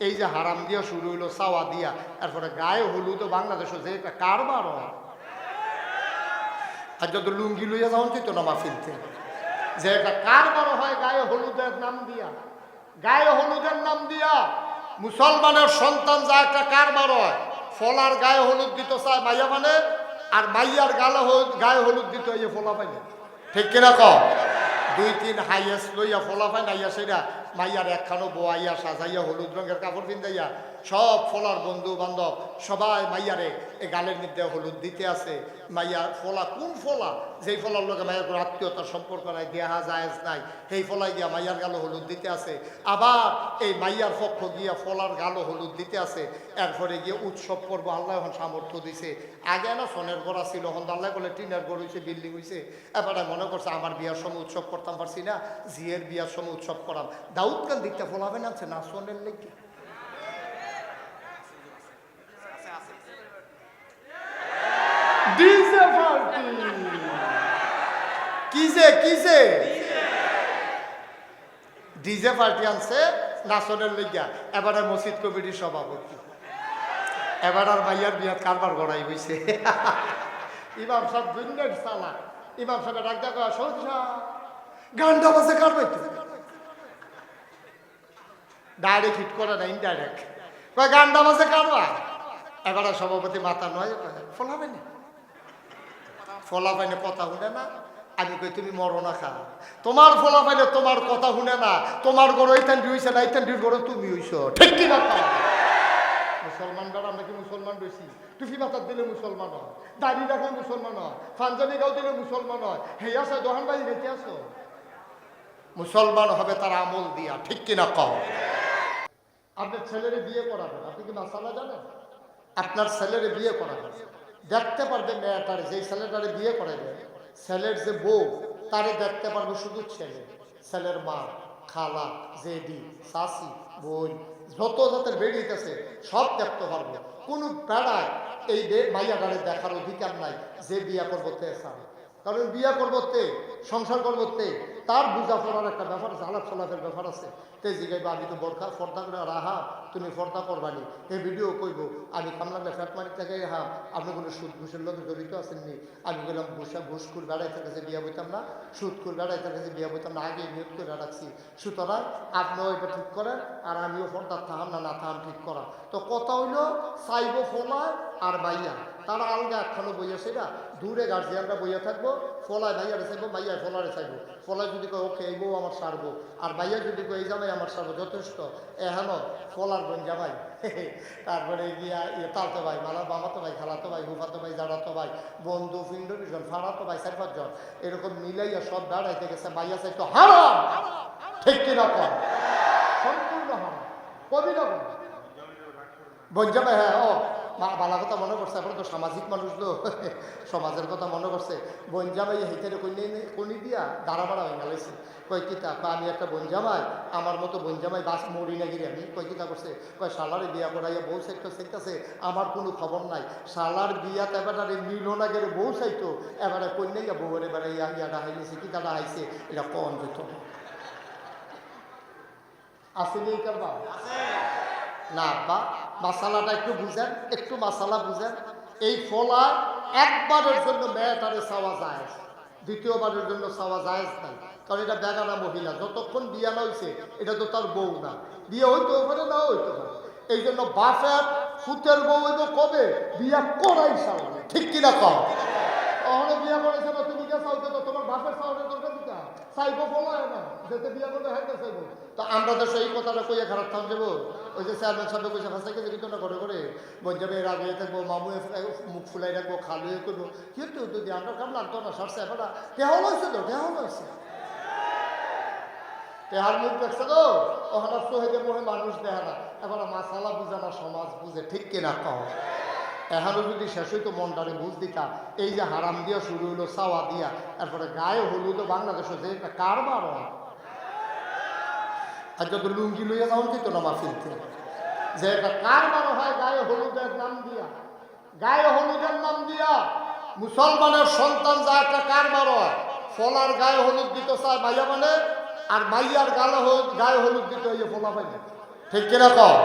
এই যে হারাম দিয়া শুরু হইল সাওয়া দিয়া তারপরে গায়ে হলুদ বাংলাদেশে যে একটা কারবার। আর যত লুঙ্গি লইয়া যাওয়া তো না মাহফিলতে যে একটা কারবার হয়, গায়ে হলুদের নাম দিয়া। গায়ে হলুদের নাম দিয়া মুসলমানের সন্তান যা একটা কারবার হয়, ফলার গায়ে হলুদ দিত চায় মাইয়া মানে আর মাইয়ার গালে গায়ে হলুদ দিত এই ফলা পাইলে। ঠিক কিনা ক দুই তিন হাইয়েস্ট লইয়া ফলাফাই নাইয়া সেটা মাইয়ার একখানো বোয়াইয়া সাজাইয়া হলুদ রঙের কাপড় পিন্দাইয়া সব ফলার বন্ধু বান্ধব সবাই মাইয়ারে এই গালের মধ্যে হলুদ দিতে আছে। মাইয়ার ফলা কোন ফলা? যেই ফলার লোকে মাইয়ার কোনো আত্মীয়তার সম্পর্ক নাই, দেহা জায়েজ নাই, সেই ফলাই গিয়া মাইয়ার গালো হলুদ দিতে আছে। আবার এই মাইয়ার পক্ষ গিয়া ফলার গালো হলুদ দিতে আছে। এরপরে গিয়ে উৎসব করব আল্লাহ এখন সামর্থ্য দিছে। আগে না সোনের গড়া ছিল, এখন আল্লাহ বলে টিনের গড় হয়েছে বিল্ডিং হয়েছে এবারে মনে করছে, আমার বিয়ার সময় উৎসব করতাম পারছি না জিয়ের বিয়ার সময় উৎসব করাম। দাউদ খান দিকটা আছে না সোনের লেগে। ডিজে পার্টি কিসে কিসে ডিজে পার্টি আনছে নাচনের লইগা। এবারে মসজিদ কমিটির সভাপতি। এবার আর ভাইয়ার বিয়াত কারবার গড়াই হইছে ইমাম সব দুনিয়ার সালা। ইমাম সাহেব ডাক ডাক সৌজা গান্ডা বাজে কারবাই তো ডাইরেক্ট হিট করে না ইনডাইরেক্ট গান্ডা বাজে কারবা এবারে সভাপতি মাথা নয় ফলাবে না। ফলা পাইনে কথা শুনে না? আমি কই, তুমি মরো না খা তোমার ফলা পাইলে তোমার কথা শুনে না? তোমার গরু এইখান হইছে না এইখান গরু তুমি হইছ? ঠিক কি না? মুসলমান বেড়া, আমরা কি মুসলমান রয়েছি টুফি মাথার দিলে মুসলমান হয়, দাড়ি রাখলে মুসলমান হয় ফানজানি গাও দিলে মুসলমান হয় হে আছে দোহান বাড়ি রেখে আসো মুসলমান হবে তার আমল দিয়া, ঠিক কিনা কও? আপনার ছেলেরে বিয়ে করাবেন, আপনি কি মাসালা জানেন? আপনার ছেলেরে বিয়ে করাবেন। দেখতে পারবে মেয়েটার, যেই ছেলেটারে বিয়ে করাবে ছেলের যে বউ, তারে দেখতে পারবে শুধু ছেলে, ছেলের মা, খালা জেদি শাশি বোন যত জাতের বেরিয়েছে সব দেখতে পারবে। কোনো বেড়ায় এই মাইয়াটারে দেখার অধিকার নাই যে বিয়া করব তে কারণ বিয়া করব সংসার করব তার বুঝা পড়ার একটা ব্যাপার আছে, আলাপ চলাফের ব্যাপার আছে। তে জিগাইবা, আমি তো বরখা, ফর্দা করে রাহা তুমি ফর্দা করবানি। এই ভিডিও কইব, আমি কামলাঙ্গা ফ্যাট মারি থেকে হা আপনি কোনো সুদ ঘুষের লোক জড়িত আছেননি? আমি বললাম ঘুষা ঘুষকুর বেড়াইতে কাছে বিয়া বইতাম না। সুদকুর বেড়াইতে কাছে বিয়া বইতাম না আগে নিয়োগ করে রাখছি। সুতরাং আপনিও এটা ঠিক করেন, আর আমিও ফর্দা থাহাম না না থাহাম ঠিক করা। তো কথা হইল চাইব ফলায় আর বাইয়া। তারা আলগা একখানো বইয়া সেটা, দূরে গার্জিয়ানরা বইয়া থাকব, ফলায় ভাইয়ারে চাইব মাইয়া ফলারে চাইব। ফলায় যদি কয়, ওকে, এই বউ আমার সারবো। আর ভাইয়া যদি কয়, এই জামাই আমার সারবো। যথেষ্ট। এহেন ফলার বোন জামাই। তারপরে গিয়া ইয়ে তালতো ভাই, মালা বাবাতো ভাই, খালাতো ভাই হুফাতো ভাই, জাড়াতো ভাই, বন্ধু, ফিন্ড দুজন ফাড়াতো ভাই, চার পাঁচজন। এরকম মিলাইয়া সব বেড়াইতে গেছে, ভাইয়া চাইতো হারাম। ঠিক কিনা কর সম্পূর্ণ হারাম। কবি না। বঞ্জাবে হ্যাঁ ও। বালা কথা মনে করছে এখন তো সামাজিক মানুষ তো সমাজের কথা মনে করছে বঞ্জামাই হেঁটে কইলে কনি দিয়া দাঁড়া বাড়া হয়ে গেছে কয়, কিতা আমি একটা বঞ্জামাই আমার মতো বঞ্জামাই বাস মরি না গিয়ে আমি? কয়, কিতা করছে কয় শালারে বিয়া করাইয়া বউ সাইতো সাইতেছে আমার কোনো খবর নাই। শালার বিয়াত এবারে মিলো না গেলে বউ সাইতো এবারে কন্যা গিয়া বউয়ের এবারে ইয়া ইয়াটা হাইলেছে কিতাটা হাইছে, এটা কম যেত আসেনি কারবার না আব্বা মাসালাটা একটু বুঝেন, একটু মাসালা বুঝেন। এই ফলা একবারের জন্য মেয়েটারে চাওয়া যায় দ্বিতীয়বারের জন্য চাওয়া যায় নাই, কারণ এটা বেগানা মহিলা, যতক্ষণ বিয়া না হয়েছে এটা তো তার বউ না। বিয়ে হইতেও পারে, না হইতে পারে। এই জন্য বাপের ফুতের বউ হইব কবে? বিয়া করাই সামনে ঠিক কিনা কম অহনে বিয়া করেছে না, তুমি কে চাইতে তো তোমার বাপের দরকার চাইব বলায় না। যেতে বিয়া করলে হাইতে চাইব তো আমরা তো সেই কথাটা কইয়া খারাপ থাম যাব। ওই যে চেয়ারম্যান সাহেব কইছে, ফাঁসাই গেছে কিন্তু না করে করে বঞ্জাবে এর আগে থাকব, মামু মুখ ফুলাই রাখব, খালু করব। কিন্তু যদি আমরা কাম লাগতো না সারছে এবার কেহল হয়েছে তো কেহল হয়েছে তেহার মুখ দেখছে তো? ওখানে সোহেদে মোহে মানুষ দেখে না। এবার মাসালা বুঝে না সমাজ বুঝে, ঠিক কিনা এখানে যদি শেষ হইতো মনটারে বুঝ দিতা, এই যে হারাম দিয়া শুরু হইল, চাওয়া দিয়া তারপরে গায়ে হলুদ বাংলাদেশে যে একটা কারবার হয়। আর যত লুঙ্গি লইয়া যাওয়ান কিন্তু না মাহফিলতে যে একটা কারবার হয়, গায়ে হলুদের নাম দিয়া। গায়ে হলুদের নাম দিয়া। মুসলমানের সন্তান যা একটা কারবার হয়, ফলার গায়ে হলুদ দিতে চায় মাইয়া মানে আর মাইয়ার গালে হলুদ গায়ে হলুদ দিতে হইয়ে ফলা পাইবে ঠিক কিনা কম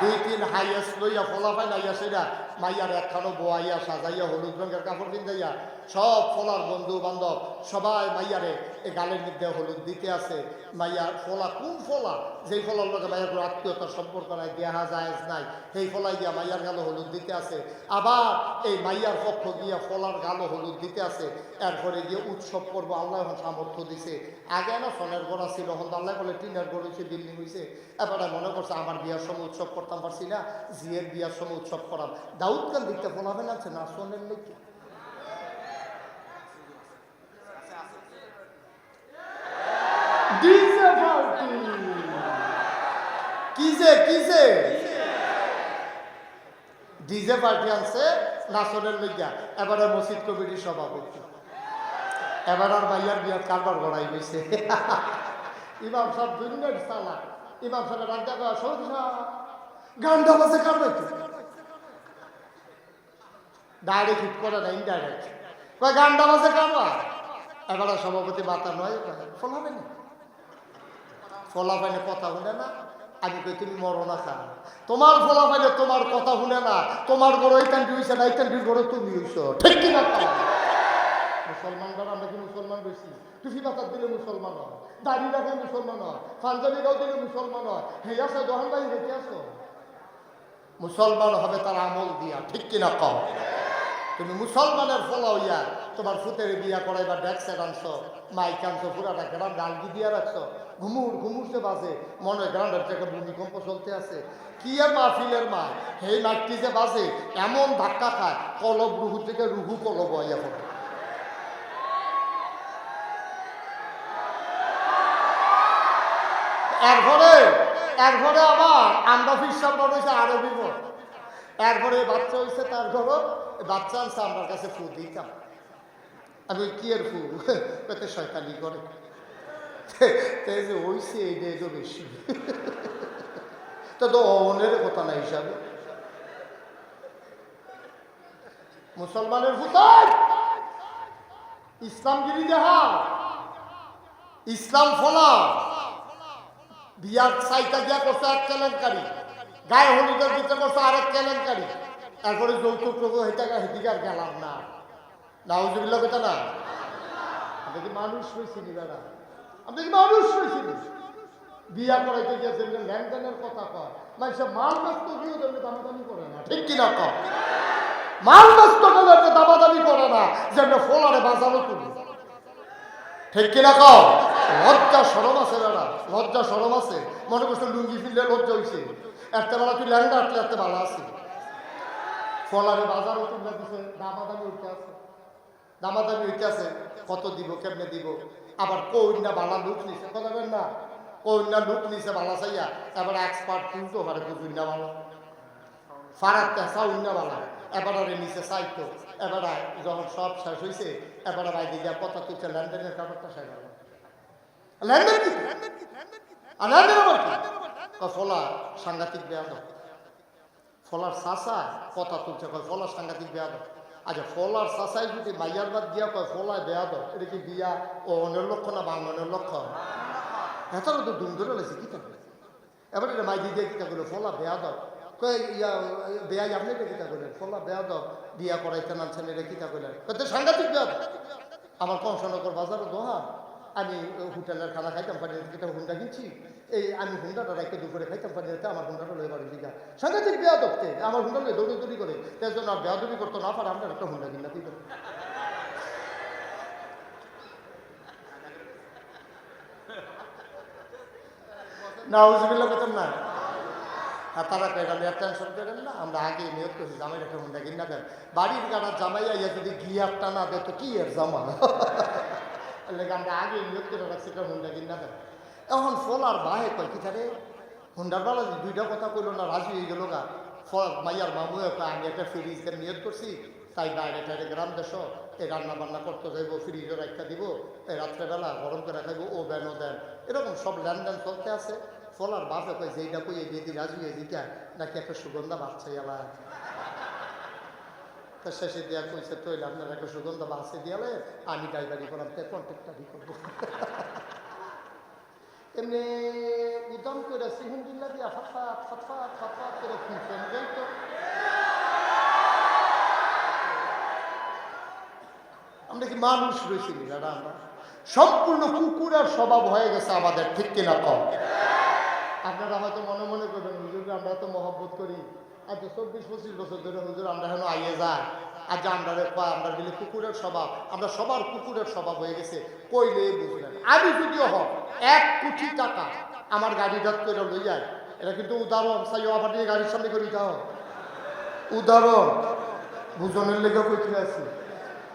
দুই, তিন হাইয়েস্ট লইয়া ফলাফাই লাইয়া সেটা মাইয়ার একখানো বোয়াইয়া সাজাইয়া হলুদ রঙের কাপড় পিন্দাইয়া সব ফলার বন্ধু বান্ধব সবাই মাইয়ারে এই গালের মধ্যে হলুদ দিতে আছে। মাইয়ার ফলা কোন ফলা? যেই ফলার লগে মাইয়ার কোনো আত্মীয়তার সম্পর্ক নাই, দেহা জায়েজ নাই, সেই ফলাই দিয়া মাইয়ার গালো হলুদ দিতে আছে। আবার এই মাইয়ার পক্ষ গিয়া ফলার গালো হলুদ দিতে আছে। এরপরে গিয়ে উৎসব করব আল্লাহ এখন সামর্থ্য দিছে। আগে না সোনের গড়া ছিল তো আল্লাহ বলে টিনের গড় হয়েছে বিল্ডিং হয়েছে এবারে মনে করছে, আমার বিয়ার সময় উৎসব করতাম পারছি না জিয়ের বিয়ার সময় উৎসব করাম। দাউদ খান দিকটা বলাবেন আছে না ডিজে পার্টি কিসে কিসে ডিজে পার্টি আনছে নাচনের লইয়া এবারে মসজিদ কমিটির সভাপতি। এবার আর ভাইয়ার বিয়ার কারবার গড়াই গেছে ইমাম সাহেব দুনিয়ার সালা। ইমাম সাহেব রাজা কয়া সৌদা গানটা বাজে কারবে তো ডাইরেক্ট হিট করে না ইনডাইরেক্ট কয় গানটা বাজে কারবা এবারে সভাপতি মাতা নয় ফলাবে না? ফলা পাইলে কথা শুনে না? আমি কই তুমি মরো না খা তোমার ফলা পাইলে তোমার কথা শুনে না? তোমার বড় এইখান হইছে না এইখান বড় তুমি হইছ? ঠিক কি না কও? মুসলমানরা আমরা কি মুসলমান বেশি? টুফি বাতার দিলে মুসলমান হয়, দাড়ি রাখে মুসলমান হয়, পাঞ্জাবি গাও দিলে মুসলমান হয় হে আছে, দহন ভাই রেখে আসো মুসলমান হবে তার আমল দিয়া, ঠিক কিনা কও তুমি মুসলমানের ফলা হইয়া তোমার ফুতের বিয়া করাইবার ডেক সেট আনছো মাইক আনছো পুরাটা গ্রাম ডালগি দিয়া রাখছো, ঘুমুর ঘুমুরছে বাজে, মনে গ্রামের থেকে ভূমিকম্প চলতে আছে। কি আর মাহফিলের মা? সেই মাইকটি যে বাজে, এমন ধাক্কা খায়, কলব রুহু থেকে রুহু কলব হইয়া পড়ে। এরপরে এরপরে আবার আমরা ফিসাব হয়েছে আরও বিপদ এরপরে বাচ্চা হয়েছে তার ঘরও বাচ্চা আনছে আমার কাছে ফু দিতাম। আমি কি আর ফু? পেতে শয়তানি করে। তাই যে এইটা তো বেশি। তা অনের কথা না হিসাবে। মুসলমানের ভূতার ইসলামগিরি যাহা ইসলাম ফলা। বিয়ার সাইটা দিয়া করছে এক কেলেঙ্কারি। গায়ে হলুদের ভিতরে করছে আরেক কেলেঙ্কারি। তারপরে যৌতুক প্রভু হেঁটে হেঁদিকে আর গেলাম না। নাউজুবিল্লা কথা না? আপনি কি মানুষ হয়েছি নি বেড়া? আপনি কি মানুষ হয়েছি নি? বিয়া করাইতে গিয়েছেন লেনদেনের কথা কয়। মানুষের মাল ব্যস্ত গিয়েও তেমনি দামাদামি করে না। ঠিক কিনা কয়? মাল ব্যস্ত গেলে দামাদামি করে না যেমনি ফোলারে বাজানো তুমি ঠিক কিনা কও লজ্জা সরম আছে বেড়া, লজ্জা সরম আছে। মনে করছ লুঙ্গি ফিরলে লজ্জা হইছে। একটা বেলা তুই ল্যাংডা আটলে একটা ভালো আছে। ফলারে বাজারও তুলে দিছে, দামাদামি উঠতে আছে। দামাদামি উঠতে আছে, কত দিব, কেমনে দিব? আবার কইনা বালা লুক নিছে, কথা না? কইনা লুক নিছে বালা চাইয়া, এবার এক্সপার্ট তুলতে পারে কুইনা বালা। ফারাকটা সাউন্না বালা, এবারে নিচে চাইতো, এবারে যখন সব শেষ হয়েছে এবারে বাইরে গিয়া কথা তুলছে লেনদেনের কাগজটা শেষ হলো। লেনদেন কি? লেনদেন কি? কয়, ফলা সাংঘাতিক বেয়াদ ফলার চাষা কথা তুলছে, কয়, ফলার সাংঘাতিক বেয়া বেয়াদ আচ্ছা ফলার চাষাই যদি মাইয়ার বাদ দিয়া কয়, ফলায় বেয়াদ এটা কি বিয়া ও অনের লক্ষ্য না বাংলানের লক্ষ্য এত তো দুম ধরে লেছে কি থাকবে এবার এটা মাই দিয়ে কিতা করল ফলা বেয়া দাও কই ইয়া বেয়া আপনি এটা কিতা করলেন ফলা বেয়া দাও বিয়া করাইতে নামছেন, এটা কিতা করলেন সাংঘাতিক বেয়া দাও আমার কংসনগর বাজারে দোহা আমি হোটেলের খানা খাইতাম পারি কিতা হুন্ডা কিনছি, এই আমি হুন্ডাটা রাখতে দুপুরে খাইতাম পারি আমার হুন্ডাটা লয়ে বাড়ি দিঘা সাংঘাতিক বেয়া দোকতে আমার হুন্ডা লয়ে দৌড়ি দৌড়ি করে। তাই জন্য আর বেয়া দৌড়ি করতো না, পারে আপনার একটা হুন্ডা কিনা দিত না উজবিল্লা কথা না হ্যাঁ তারা এটা নিয়ে টেনশন করেন না, আমরা আগে নিয়োগ করছি জামাই একটা হুন্ডা কিনা দেন। বাড়ির গাড়া জামাই আইয়া যদি গিয়ার টানা দেয়, তো কি এর জামা লেগে আমরা আগে নিয়োগ করে রাখছি একটা হুন্ডা কিনা এখন ফলার বাহে কয় কি তারে হুন্ডার বেলা দুইটা কথা কইলো না রাজি হয়ে গেল গা ফল মাইয়ার মামু আমি একটা ফ্রিজ নিয়োগ করছি তাই বাইরে টাইরে গ্রাম দেশ এই রান্না বান্না করতে যাইবো ফ্রিজও রাখতে দিব এই রাত্রেবেলা গরম করে খাইবো ও বেনও দেন এরকম সব লেনদেন চলতে আছে ফলার বাপে কয় যেইটা কই এই বেদি রাজি হয়ে দিটা নাকি একটা সুগন্ধা বাচ্চা এলা তো শেষে দেওয়া কইছে, তৈলে আপনার একটা সুগন্ধ বাসে দিয়ালে আমি ড্রাইভারি করার দিয়ে কন্ট্যাক্টারি করব। এমনি উদম করে সিহুন্দিল্লা দিয়া ফটফাট ফাফা ফাফা করে খুঁজছেন যাই তো? আমরা কি মানুষ রয়েছি দাদা আমরা? সম্পূর্ণ কুকুরের স্বভাব হয়ে গেছে আমাদের, ঠিক কিনা কম? আপনারা হয়তো মনে মনে করবেন আমরা তো মহব্বত করি। তো চব্বিশ, পঁচিশ বছর ধরে হুজুর আমরা এখন আইয়ে যাই। আর যে আমরা রে আমরা গেলে কুকুরের স্বভাব, আমরা সবার কুকুরের স্বভাব হয়ে গেছে কইলে বুঝলেন আমি যদিও হক, এক কোটি টাকা আমার গাড়ি ডাক করে লই যাই এটা কিন্তু উদাহরণ সাই আবার নিয়ে গাড়ির সামনে করে দাও উদাহরণ বুঝনের লেগে কইতে আছি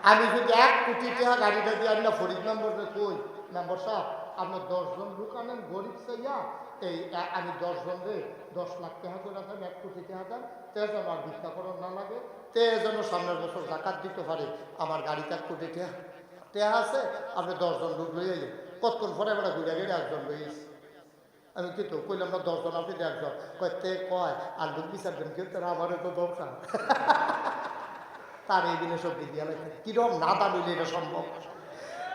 আমি যদি এক কোটি টাকা গাড়িটা দিয়ে আমি না ফরিদ নম্বরে কই, মেম্বার সাহেব? আপনার দশজন লোক আনেন, গরিব চাইয়া। এই আমি দশজন রে, দশ লাখ টাকা করে এক কোটি টাকা দেন। তে যেন আর না লাগে, তে যেন সামনের বছর জাকাত দিতে পারে। আমার গাড়িতে এক কোটি টাকা টাকা আছে, আপনি দশজন লোক লইয়ে যাই কতক্ষণ পরে আমরা ঘুরে গেলে একজন লইয়েছি আমি কি তো কইলাম না, দশজন আপনি একজন। কয়, তে কয়, আর লোক বিচারবেন কেউ তারা আমারও তো দরকার। তার এই দিনে সব দিয়ে কিরম না দাঁড়িয়ে এটা সম্ভব?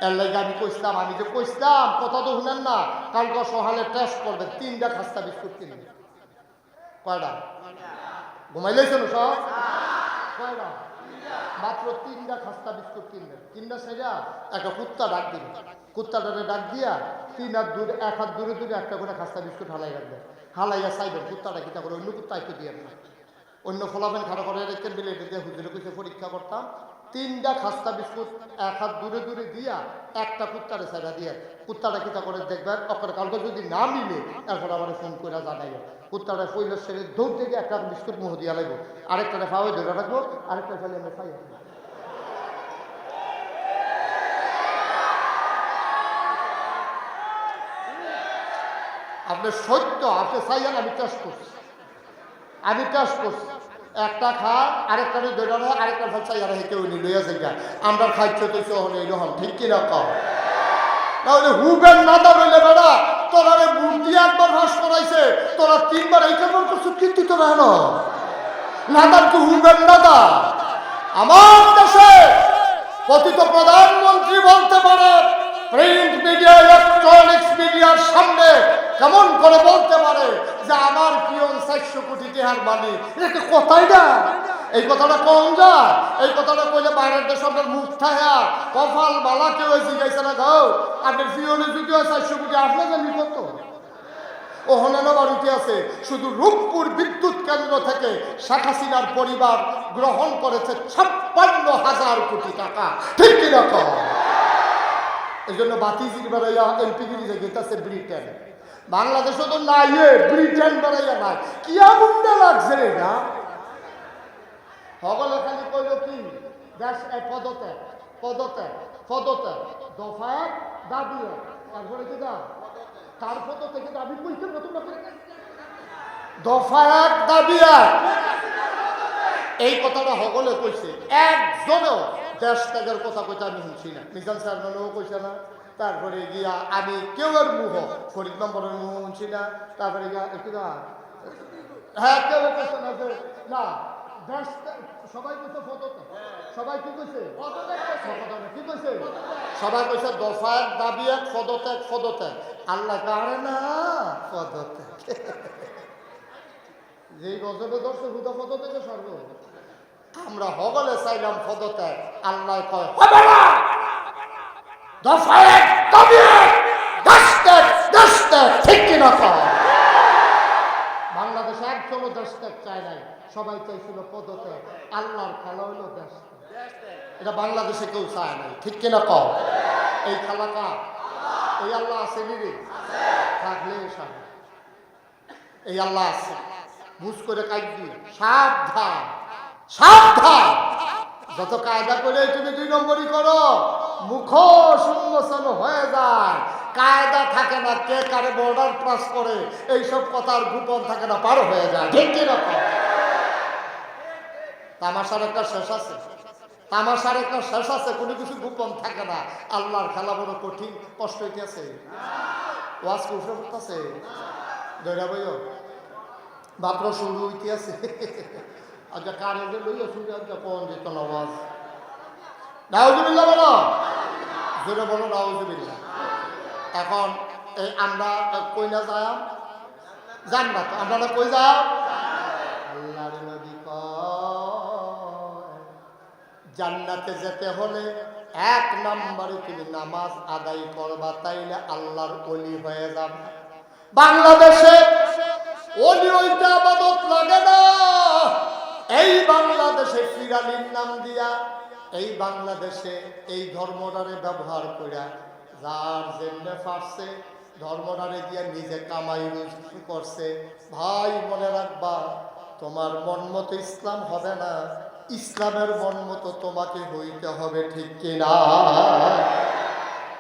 এর লাগে আমি কইসলাম আমি যে কইসলাম কথা তো শুনেন না, কালকে সহালে টেস্ট করবে তিনটা খাস্তা বিস্কুট কিনবে কয়টা? ঘুমাইলেছেন সব? কয়টা? মাত্র তিনটা খাস্তা বিস্কুট কিনবেন। তিনটা সেটা একটা কুত্তা ডাক দিবেন কুত্তাটারে ডাক দিয়া তিন হাত দূরে, এক হাত দূরে দূরে একটা করে খাস্তা বিস্কুট হালাই রাখবেন। হালাইয়া চাইবেন, কুত্তাটা কিতা করে, অন্য কুত্তা একটু দিয়ে অন্য ফলাফেন খারাপ করে রেখেন বিলে হুজুরে কইছে, পরীক্ষা করতাম তিনটা খাস্তা বিস্কুট এক হাত দূরে দূরে দিয়া একটা কুত্তারে সাইডা দিয়ে, কুত্তাটা কিতা করে দেখবেন? অকরে কালকে যদি না মিলে, এরপর আমার ফোন করে জানাইও কুত্তাটা পইলে সেরে দৌড় থেকে একটা বিস্কুট মুহ দিয়া লাগবো আরেকটা ফাওয়ে ধরে রাখব আরেকটা ফেলে আমরা খাই আপনি সত্য, আপনি চাইয়েন আমি টেস্ট করছি। আমি টেস্ট করছি। একটা খা আরেকটা ধরে না আরেকটা ফল চাই আর কেউ নি লইয়া যাইগা আমরা খাইছ তো হলে এরকম ঠিক কিনা কম তাহলে হুবেন না দাঁড়াইলে বেড়া, তোরা রে বুদ্ধি একবার ভাস করাইছে, তোরা তিনবার এই কেমন করছ, কিন্তু তোরা হেন নাদার কি হুবেন নাদা আমার দেশে পতিত প্রধানমন্ত্রী বলতে পারে, প্রিন্ট মিডিয়া ইলেকট্রনিক্স মিডিয়ার সামনে কেমন করে বলতে পারে যে আমার পিয়ন চারশো কোটি টেহার মালিক এটা কি কথাই না। এই কথাটা কম যা? এই কথাটা কইলে বাইরের দেশ আপনার মুখ থাকা কপাল বালা কেউ জিজ্ঞাসা না গাও আপনার পিয়নে যদি হয় চারশো কোটি, আপনার জানি কত? ও হনানো বাড়িতে আছে। শুধু রূপপুর বিদ্যুৎ কেন্দ্র থেকে শেখ পরিবার গ্রহণ করেছে ছাপ্পান্ন হাজার কোটি টাকা। ঠিক কীরকম এই জন্য বাতিজির বেড়াইয়া এলপিগিরি গেতাছে ব্রিটেন। বাংলাদেশে তো নাই এ, ব্রিটেন বেড়াইয়া নাই। কি আগুনটা লাগছে রে না সকলে খালি কইল কি দেশ এ পদত্যাগ পদত্যাগ পদত্যাগ। দফা এক দাবি তারপরে কি দা কার পদ থেকে দাবি কইতে নতুন দফা এক দাবি এক। এই কথাটা সকলে কইছে। একজনও দেশ ত্যাগের কথা কইতে আমি শুনছি না। মিজান চেয়ারম্যানও কইছে না। তারপরে গিয়া আমি কেউয়ের মুহ, ফরিদ নম্বরের মুহ শুনছি না, তারপরে গিয়া একটু না হ্যাঁ কেউ কইছে না না সবাই কইছে পদত্যাগ সবাই কি কইছে? পদত্যাগ কি কইছে? সবাই কইছে দফা এক দাবি এক পদত্যাগ পদত্যাগ আল্লাহ কারে না পদত্যাগ যেই গজবে ধরছে, হুদা পদ থেকে সর্ব। আমরা হগলে চাইলাম পদত্যাগ আল্লাহ কয়, হবে না! দফায় দাবি দেশত্যাগ দেশত্যাগ ঠিক কিনা বাংলাদেশ একজনও দেশত্যাগ চায় নাই, সবাই চাইছিল পদত্যাগ, আল্লাহর খেলা হইল এটা বাংলাদেশে কেউ চায় নাই, ঠিক কিনা কও এই খেলা কার? এই আল্লাহ আছে নিরে? থাকলে এই আল্লাহ আছে। বুঝ করে কাজ দিয়ে, সাবধান সাবধান। যত কায়দা করে তুমি দুই নম্বরই করো। মুখ সুন্মোচন হয়ে যায়। কায়দা থাকে না কে কারে বর্ডার ক্রস করে, এইসব কথার গোপন থাকে না, পার হয়ে যায়। ঠিক কীরকম তামাশার একটা শেষ আছে। তামাশার একটা শেষ আছে, কোনো কিছু গোপন থাকে না। আল্লাহর খেলা বড় কঠিন, কষ্ট হইতেছে। ওয়াজ কুফরে করতেছে। দৈরা বইও মাত্র শুরু হইতে আছে আচ্ছা কানে যে লইয়া শুরু আজকে কোন দিত না ওয়াজ নাউজুবিল্লাহ বলো। জোরে বলো, নাউজুবিল্লাহ। এখন এই আমরা কই না যাই জান্নাত। আমরা না কই যাও আল্লাহর নবী জান্নাতে যেতে হলে এক নম্বরে তুমি নামাজ আদায় করবা, তাইলে আল্লাহর অলি হয়ে যাবে। বাংলাদেশে অলি ওইটা আবাদত লাগে না। এই বাংলাদেশে ফিরালির নাম দিয়া এই বাংলাদেশে এই ধর্মটারে ব্যবহার করিয়া যার জেনে পারছে, ধর্মটারে দিয়ে নিজে কামাই করছে। ভাই, মনে রাখবা, তোমার মন মতো ইসলাম হবে না। ইসলামের মন মতো তোমাকে হইতে হবে ঠিক কিনা?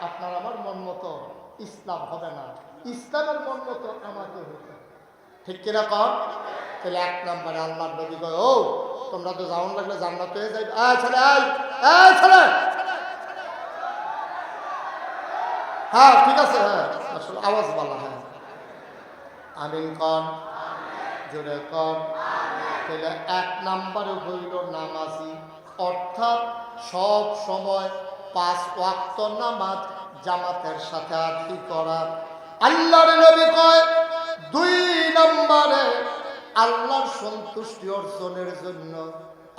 আপনার আমার মন মতো ইসলাম হবে না। ইসলামের মন মতো আমাকে হইতে হবে। ঠিক কিনা কর তাহলে এক নম্বরে আল্লাহ নবী কয় ও তোমরা তো যাওন লাগলে জান্নাত হয়ে যাই এই ছেলে ছেলে! হ্যাঁ ঠিক আছে হ্যাঁ আসলে আওয়াজ বলা হ্যাঁ। আমিন কন? জোরে কন? তাহলে এক নম্বরে হইল নামাজি। অর্থাৎ সব সময় পাঁচ ওয়াক্ত নামাজ জামাতের সাথে আরতি করা। আল্লাহর নবী কয় দুই নম্বরে আল্লাহর সন্তুষ্টি অর্জনের জন্য,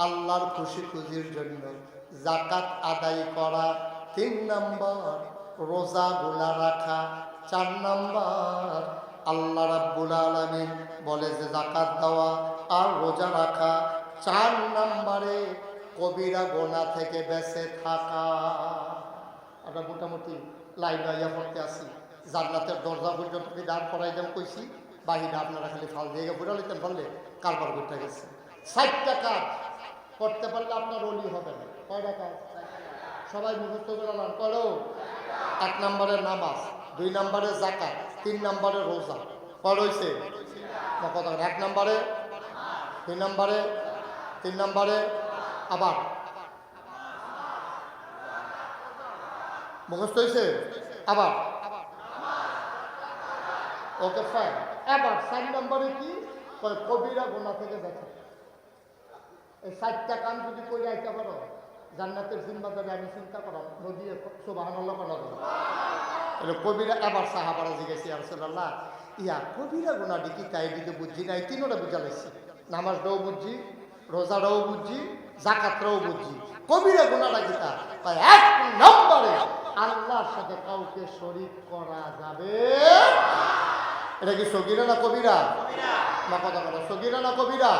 আল্লাহর খুশি খুশির জন্য জাকাত আদায় করা। তিন নম্বর, রোজা গোলা রাখা। চার নম্বর, আল্লাহ রাব্বুল আলামিন বলে যে জাকাত দেওয়া আর রোজা রাখা। চার নম্বরে কবিরা গোনা থেকে বেঁচে থাকা। আমরা মোটামুটি লাইন পড়তে আসি জান্নাতের দরজা পর্যন্ত দাঁড় করাই দেন কইছি? বাহিরে আপনারা খালি ফাল দিয়ে ঘুরা লিতেন পারলে কারবার করতে গেছে। ষাটটা কাজ। করতে পারলে আপনার অলি হবে না। কয়টা কাজ? সবাই মুখস্থ করে করো এক নম্বরের নামাজ, দুই নম্বরে জাকাত তিন নম্বরে রোজা। কয় রয়েছে এক নম্বরে দুই নম্বরে, তিন নম্বরে, আবার। মুখস্থ হয়েছে আবার। ওকে ফাইন এবার চার নম্বরে কি? কবিরা গোনা থেকে দেখা এই ষাটটা কাম যদি করে আইতে পারো, জান্নাতের জিম্মাদারি আমি চিন্তা করো নদী সোবাহান কবিরা এবার সাহাবারা জিজ্ঞেসি আরসাল্লাহ ইয়া কবিরা গোনা ডিকি তাই দিকে বুঝছি নাই, তিনোটা বুঝা লাগছি। নামাজটাও বুঝছি রোজাটাও বুঝছি জাকাতটাও বুঝছি কবিরা গোনাটা কি তা এক নম্বরে আল্লাহর সাথে কাউকে শরিক করা যাবে এটা কি সগিরা না কবিরা? না, কথা বলো। সগিরা না কবিরা?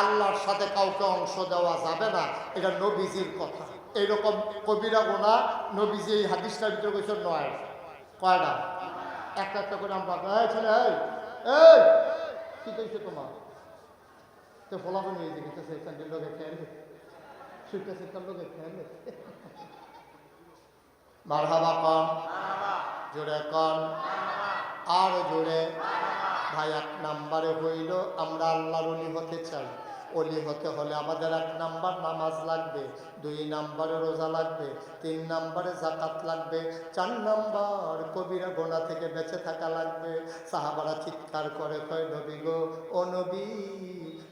আল্লাহর সাথে কাউকে অংশ দেওয়া যাবে না। এটা নবীজির কথা। এইরকম কবিরা গোনা নবীজি এই হাদিসটার ভিতরে কইছে নয়। কয়টা একটা একটা করে আমরা এই ছেলে, এই কি কইছে তোমার? তো ফলাফল নিয়ে দিকে স্যান্ডেল লোকে সুইটা সুইটার লোকে কন, জোরে কন। আর জোরে। ভাই, এক নাম্বারে হইল, আমরা আল্লাহর অলি হতে চাই। অলি হতে হলে আমাদের এক নাম্বার নামাজ লাগবে, দুই নাম্বারে রোজা লাগবে, তিন নাম্বারে জাকাত লাগবে, চার নাম্বার কবিরা গোনা থেকে বেঁচে থাকা লাগবে। সাহাবারা চিৎকার করে, কয়, নবী গো, ও নবী।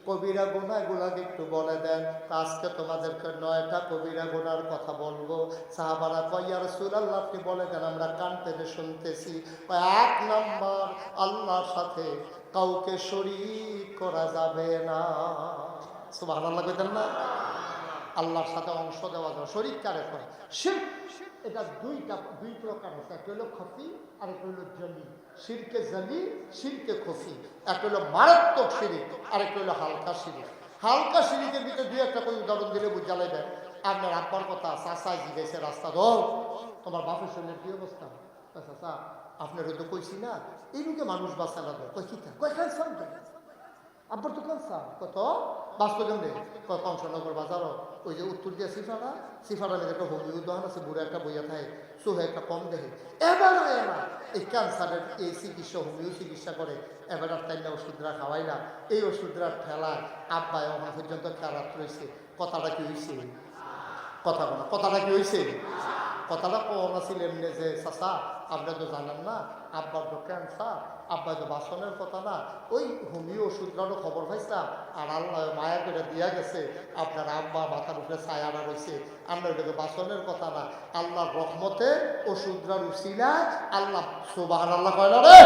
কবিরা গুণাগুলাকে একটু বলে দেন। আজকে তোমাদেরকে নয়টা কবিরা গুনার কথা বলব। সাহাবারা কয়ার সুরাল্লাহ আপনি বলে দেন, আমরা কান পেতে শুনতেছি। এক নম্বর, আল্লাহর সাথে কাউকে শরীক করা যাবে না। সুবাহ আল্লাহ কইতেন না। আল্লাহর সাথে অংশ দেওয়া যাবে শরীর কারে করে শির্ক। এটা দুইটা, দুই প্রকার আছে। একটা হলো খফি আর একটা হলো জলি শিরকে জালি শিরকে খসি। একটা হলো মারাত্মক শিরিক আর একটা হলো হালকা শিরিক। হালকা শিরিকের ভিতরে দুই একটা করে উদাহরণ দিলে বুঝা লাগবে আপনার আব্বার কথা চাষায় জিজ্ঞেসে রাস্তা ধর, তোমার বাপের সঙ্গে কি অবস্থা? চাচা, আপনার তো কইছি না। এইদিকে মানুষ বাঁচালা লাগবে কয়, কি তা? কয় সব আব্বার তো ক্যান্সার কত? বাস্তব কেমনে কয় কংসনগর বাজারও ওই যে উত্তর দিয়ে সিফারা সিফারা মেয়েদের একটা হোমিও দোকান আছে, বুড়ো একটা বইয়া থাকে, সোহে একটা কম দেখে এবার এই ক্যান্সারের এই চিকিৎসা হোমিও চিকিৎসা করে। এবার আর তাই না ওষুধরা খাওয়াই না। এই ওষুধরার ঠেলায় আব্বাই এখন পর্যন্ত খারাপ রয়েছে কথাটা কি হয়েছে কথা বলা। কথাটা কি হয়েছে কথাটা কোন ছিল এমনি যে চাষা আপনি তো জানেন না, আব্বার তো ক্যান্সার আব্বা যে বাসনের কথা না, ওই হোমিও ওষুধটারও খবর পাইছিলাম, আর আল্লাহ মায়া করে দিয়া গেছে, আপনার আব্বা মাথার উপরে ছায়াটা রয়েছে আমরা ওইটাকে বাসনের কথা না, আল্লাহর রহমতে ওষুধরার উচিলা আল্লাহ সুবাহ আল্লাহ কয় না রে?